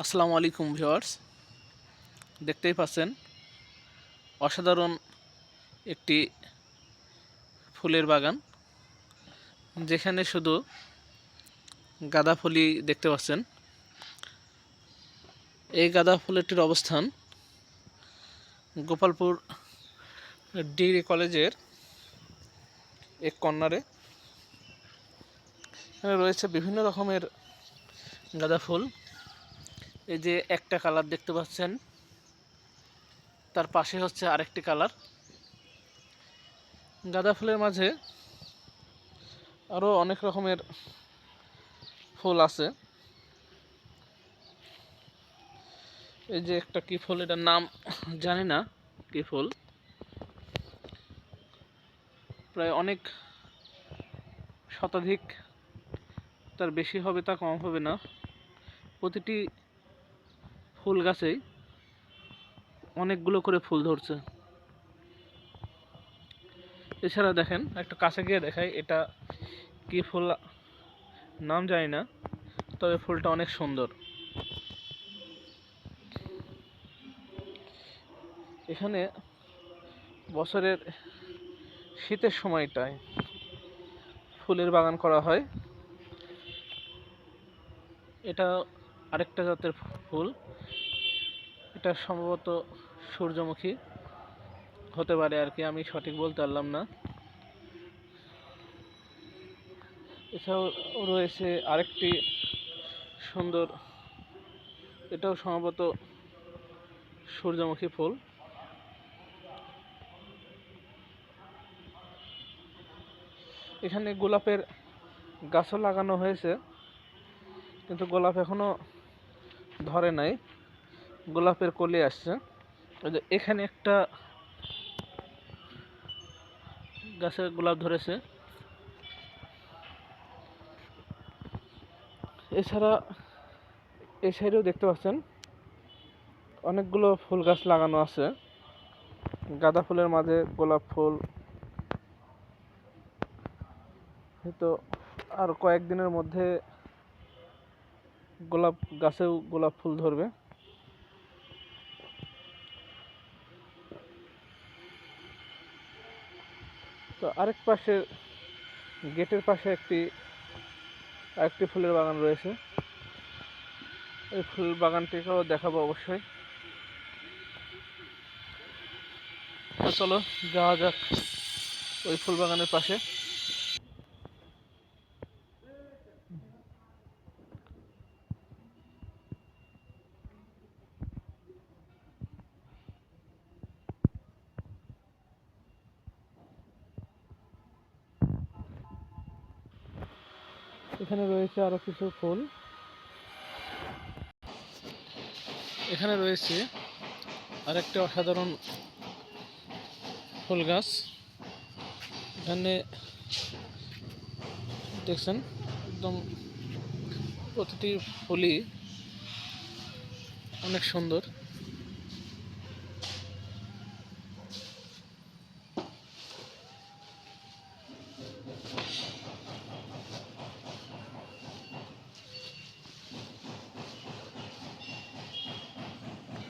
আসসালামু আলাইকুম ভিউয়ার্স। দেখতেই পাচ্ছেন, অসাধারণ একটি ফুলের বাগান, যেখানে শুধু গাঁদা ফুলই দেখতে পাচ্ছেন। এই গাঁদা ফুলেরটির অবস্থান গোপালপুর ডিগ্রি কলেজের এক কর্নারে। এখানে রয়েছে বিভিন্ন রকমের গাঁদা ফুল। এই যে একটা কালার দেখতে পাচ্ছেন, তার পাশে হচ্ছে আরেকটি কালার। গাঁদা ফুলের মাঝে আরও অনেক রকমের ফুল আছে। এই যে একটা কি ফুল, এটার নাম জানি না কি ফুল। প্রায় অনেক শতাধিক, তার বেশি হবে তা কম হবে না। প্রতিটি ফুল গাছেই অনেকগুলো করে ফুল ধরছে। এছাড়া দেখেন, একটা কাছে গিয়ে দেখাই, এটা কি ফুল নাম জানি না, তবে ফুলটা অনেক সুন্দর। এখানে বছরের শীতের সময়টায় ফুলের বাগান করা হয়। এটা আরেকটা জাতের ফুল। এটা সম্ভবত সূর্যমুখী। হতে পারে আর কি, আমি সঠিক বলতে পারলাম না। এছাড়াও রয়েছে আরেকটি সুন্দর, এটাও সম্ভবত সূর্যমুখী ফুল। এখানে গোলাপের গাছও লাগানো হয়েছে, কিন্তু গোলাপ এখনও ধরে নাই, গোলাপের কলি আসছে। এখানে একটা গাছে গোলাপ ধরেছে। এছাড়া এই সাইডেও দেখতে পাচ্ছেন, অনেকগুলো ফুল গাছ লাগানো আছে। গাঁদা ফুলের মাঝে গোলাপ ফুল। হয়তো আর কয়েকদিনের মধ্যে গোলাপ গাছেও গোলাপ ফুল ধরবে। তো আরেক পাশে, গেটের পাশে একটি, আরেকটি ফুলের বাগান রয়েছে। এই ফুল বাগানটিকেও দেখাবো অবশ্যই। চলো যাওয়া যাক ওই ফুল বাগানের পাশে। এখানে রয়েছে আরও কিছু ফুল। এখানে রয়েছে আরেকটা অসাধারণ ফুল গাছ। এখানে দেখছেন, একদম প্রতিটি ফুলই অনেক সুন্দর।